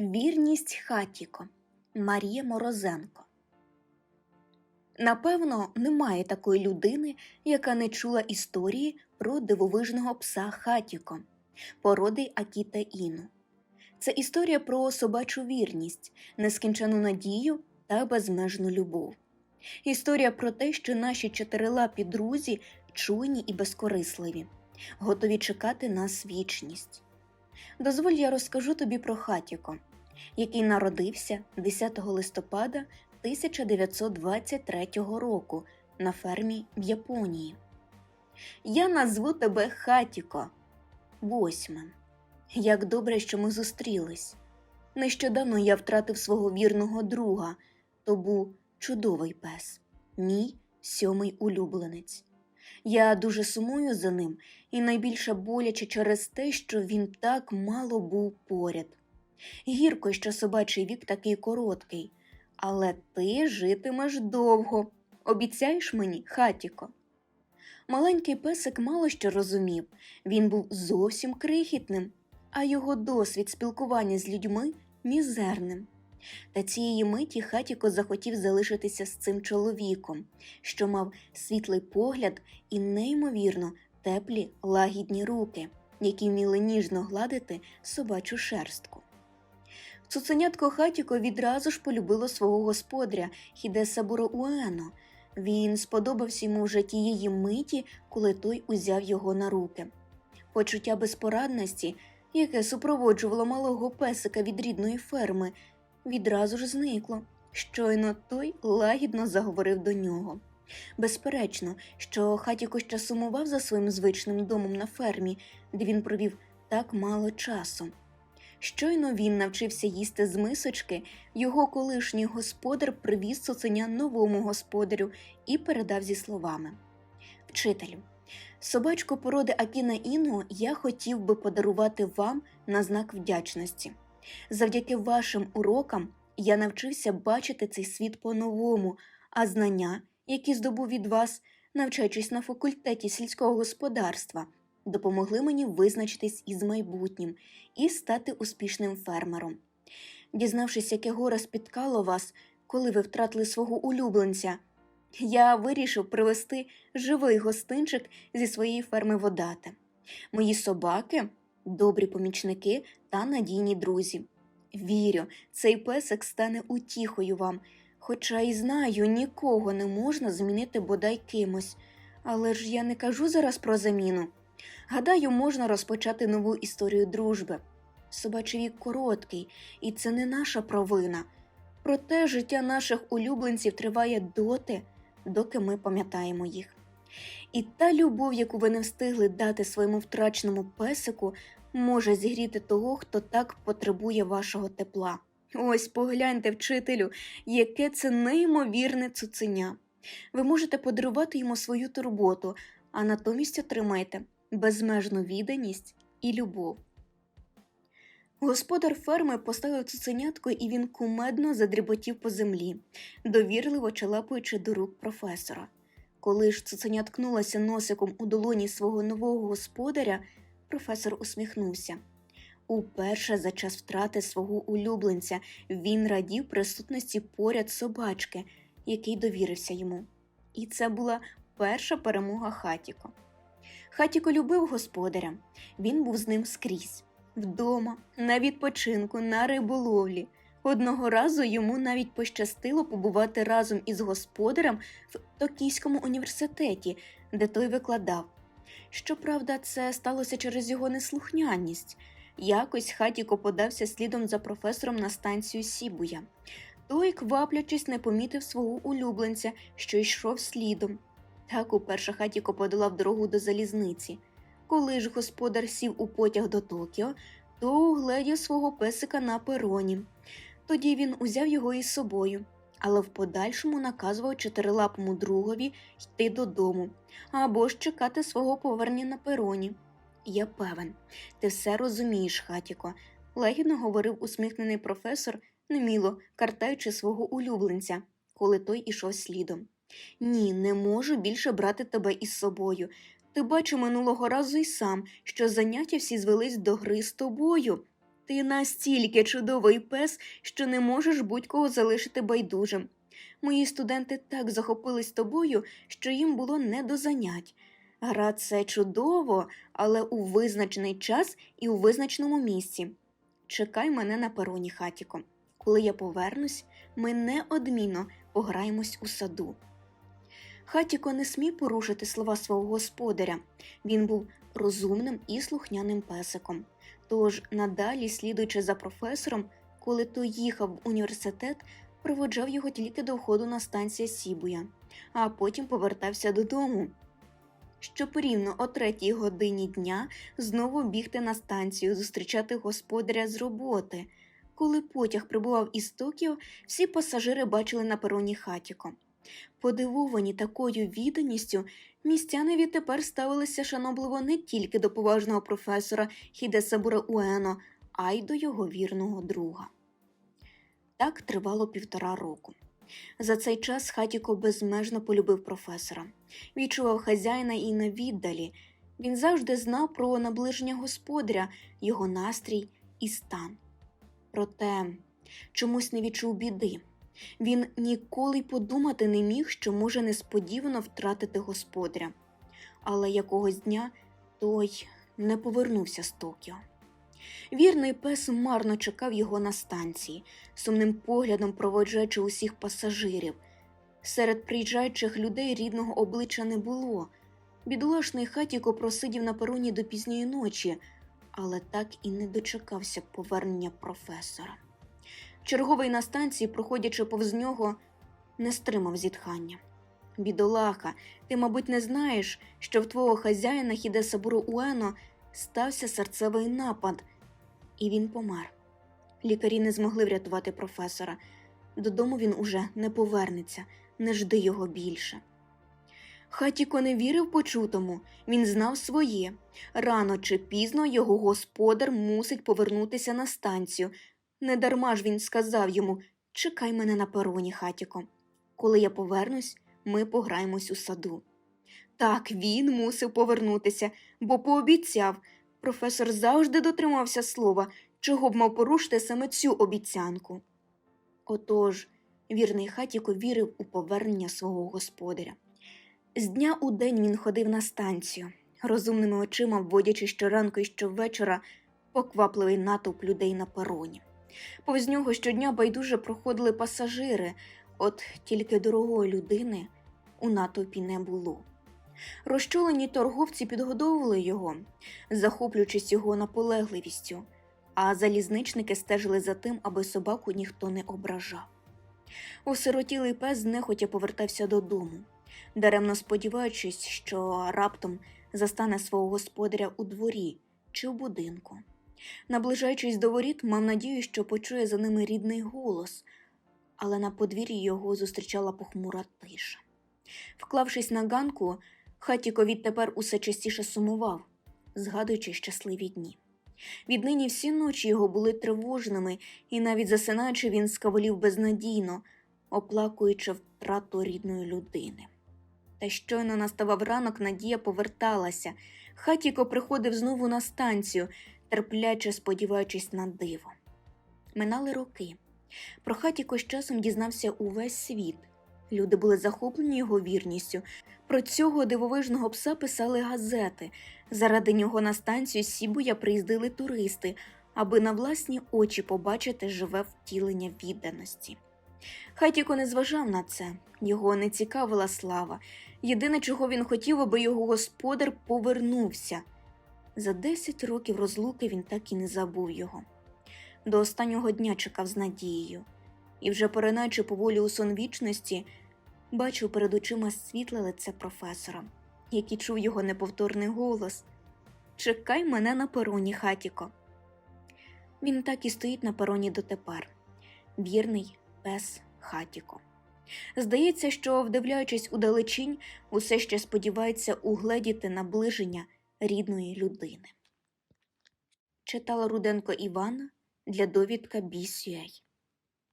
Вірність Хатіко Марія Морозенко. Напевно, немає такої людини, яка не чула історії про дивовижного пса Хатіко, породи Акіта Іну. Це історія про собачу вірність, нескінчену надію та безмежну любов. Історія про те, що наші чотирилапі друзі чуйні і безкорисливі, готові чекати нас вічність. Дозволь, я розкажу тобі про Хатіко, який народився 10 листопада 1923 року на фермі в Японії. Я назву тебе Хатіко. Восьме. Як добре, що ми зустрілись. Нещодавно я втратив свого вірного друга, то був чудовий пес, мій сьомий улюбленець. Я дуже сумую за ним і найбільше боляче через те, що він так мало був поряд. Гірко, що собачий вік такий короткий, але ти житимеш довго. Обіцяєш мені, хатіко? Маленький песик мало що розумів, він був зовсім крихітним, а його досвід спілкування з людьми мізерним. Та цієї миті хатіко захотів залишитися з цим чоловіком, що мав світлий погляд і неймовірно теплі лагідні руки, які вміли ніжно гладити собачу шерстку. Цуценятко Хатіко відразу ж полюбило свого господаря Хідеса Буроуено. Він сподобався йому вже тієї миті, коли той узяв його на руки. Почуття безпорадності, яке супроводжувало малого песика від рідної ферми, відразу ж зникло. Щойно той лагідно заговорив до нього. Безперечно, що Хатіко ще сумував за своїм звичним домом на фермі, де він провів так мало часу. Щойно він навчився їсти з мисочки, його колишній господар привіз цуценя новому господарю і передав зі словами Вчителю, собачку породи Акіна Іну я хотів би подарувати вам на знак вдячності. Завдяки вашим урокам я навчився бачити цей світ по-новому, а знання, які здобув від вас, навчаючись на факультеті сільського господарства, допомогли мені визначитись із майбутнім і стати успішним фермером. Дізнавшись, яке горе спіткало вас, коли ви втратили свого улюбленця, я вирішив привезти живий гостинчик зі своєї ферми водати. Мої собаки добрі помічники та надійні друзі. Вірю, цей песик стане утіхою вам, хоча й знаю, нікого не можна змінити бодай кимось. Але ж я не кажу зараз про заміну. Гадаю, можна розпочати нову історію дружби. Собачий вік короткий, і це не наша провина. Проте життя наших улюбленців триває доти, доки ми пам'ятаємо їх. І та любов, яку ви не встигли дати своєму втраченому песику, може зігріти того, хто так потребує вашого тепла. Ось погляньте, вчителю, яке це неймовірне цуценя. Ви можете подарувати йому свою турботу, а натомість отримаєте безмежну відданість і любов. Господар ферми поставив цуценятко, і він кумедно задріботів по землі, довірливо чалапуючи до рук професора. Коли ж цуценя ткнулася носиком у долоні свого нового господаря, професор усміхнувся. Уперше за час втрати свого улюбленця він радів присутності поряд собачки, який довірився йому. І це була перша перемога Хатіко. Хатіко любив господаря, він був з ним скрізь вдома, на відпочинку, на риболовлі. Одного разу йому навіть пощастило побувати разом із господарем в Токійському університеті, де той викладав. Щоправда, це сталося через його неслухняність. Якось Хатіко подався слідом за професором на станцію Сібуя. Той, кваплячись, не помітив свого улюбленця, що йшов слідом. Так уперше Хатіко подолав дорогу до залізниці. Коли ж господар сів у потяг до Токіо, то угледів свого песика на пероні. Тоді він узяв його із собою, але в подальшому наказував чотирилапому другові йти додому або ж чекати свого повернення на пероні. Я певен, ти все розумієш, хатіко, лагідно говорив усміхнений професор, неміло картаючи свого улюбленця, коли той ішов слідом. Ні, не можу більше брати тебе із собою. Ти бачу минулого разу й сам, що заняття всі звелись до гри з тобою. Ти настільки чудовий пес, що не можеш будь-кого залишити байдужим. Мої студенти так захопились тобою, що їм було не до занять. Гра це чудово, але у визначений час і у визначеному місці. Чекай мене на пероні, хатіко. Коли я повернусь, ми неодмінно пограємось у саду. Хатіко не смів порушити слова свого господаря. Він був розумним і слухняним песиком. Тож, надалі, слідуючи за професором, коли той їхав в університет, проводжав його тільки до входу на станцію Сібуя, а потім повертався додому. Щоб рівно о третій годині дня знову бігти на станцію, зустрічати господаря з роботи. Коли потяг прибував із Токіо, всі пасажири бачили на пероні хатіко. Подивовані такою відданістю, містяни відтепер ставилися шанобливо не тільки до поважного професора Хідесабура Уено, а й до його вірного друга. Так тривало півтора року. За цей час Хатіко безмежно полюбив професора, відчував хазяїна і на віддалі. Він завжди знав про наближення господаря, його настрій і стан. Проте чомусь не відчув біди. Він ніколи й подумати не міг, що може несподівано втратити господаря. Але якогось дня той не повернувся з Токіо. Вірний пес марно чекав його на станції, сумним поглядом проводжаючи усіх пасажирів. Серед приїжджаючих людей рідного обличчя не було. Бідолашний хатіко просидів на пероні до пізньої ночі, але так і не дочекався повернення професора. Черговий на станції, проходячи повз нього, не стримав зітхання. Бідолаха, ти, мабуть, не знаєш, що в твого хазяїна Хідесабуру Уено стався серцевий напад, і він помер. Лікарі не змогли врятувати професора. Додому він уже не повернеться, не жди його більше. Хатіко не вірив почутому, він знав своє. Рано чи пізно його господар мусить повернутися на станцію. Недарма ж він сказав йому Чекай мене на пероні, хатіко. Коли я повернусь, ми пограємось у саду. Так, він мусив повернутися, бо пообіцяв. Професор завжди дотримався слова, чого б мав порушити саме цю обіцянку. Отож, вірний хатіко вірив у повернення свого господаря. З дня у день він ходив на станцію, розумними очима вводячи щоранку і щовечора поквапливий натовп людей на пероні. Повз нього щодня байдуже проходили пасажири, от тільки дорогої людини у натовпі не було. Розчулені торговці підгодовували його, захоплюючись його наполегливістю, а залізничники стежили за тим, аби собаку ніхто не ображав. Осиротілий пес знехотя повертався додому, даремно сподіваючись, що раптом застане свого господаря у дворі чи в будинку. Наближаючись до воріт, мав надію, що почує за ними рідний голос, але на подвір'ї його зустрічала похмура тиша. Вклавшись на ганку, хатіко відтепер усе частіше сумував, згадуючи щасливі дні. Віднині всі ночі його були тривожними, і навіть засинаючи, він скаволів безнадійно, оплакуючи втрату рідної людини. Та щойно наставав ранок, Надія поверталася. Хатіко приходив знову на станцію, терпляче сподіваючись на диво. Минали роки. Про хатіко з часом дізнався увесь світ. Люди були захоплені його вірністю. Про цього дивовижного пса писали газети. Заради нього на станцію Сібуя приїздили туристи, аби на власні очі побачити живе втілення відданості. Хатіко не зважав на це, його не цікавила слава. Єдине, чого він хотів, аби його господар повернувся. За десять років розлуки він так і не забув його. До останнього дня чекав з надією, і вже поринаючи поволі у сон вічності, бачив перед очима світле лице професора, який чув його неповторний голос Чекай мене на пероні, хатіко. Він так і стоїть на пероні дотепер, вірний пес хатіко. Здається, що, вдивляючись у далечінь, усе ще сподівається угледіти наближення рідної людини. Читала Руденко Івана для довідка Бісюей.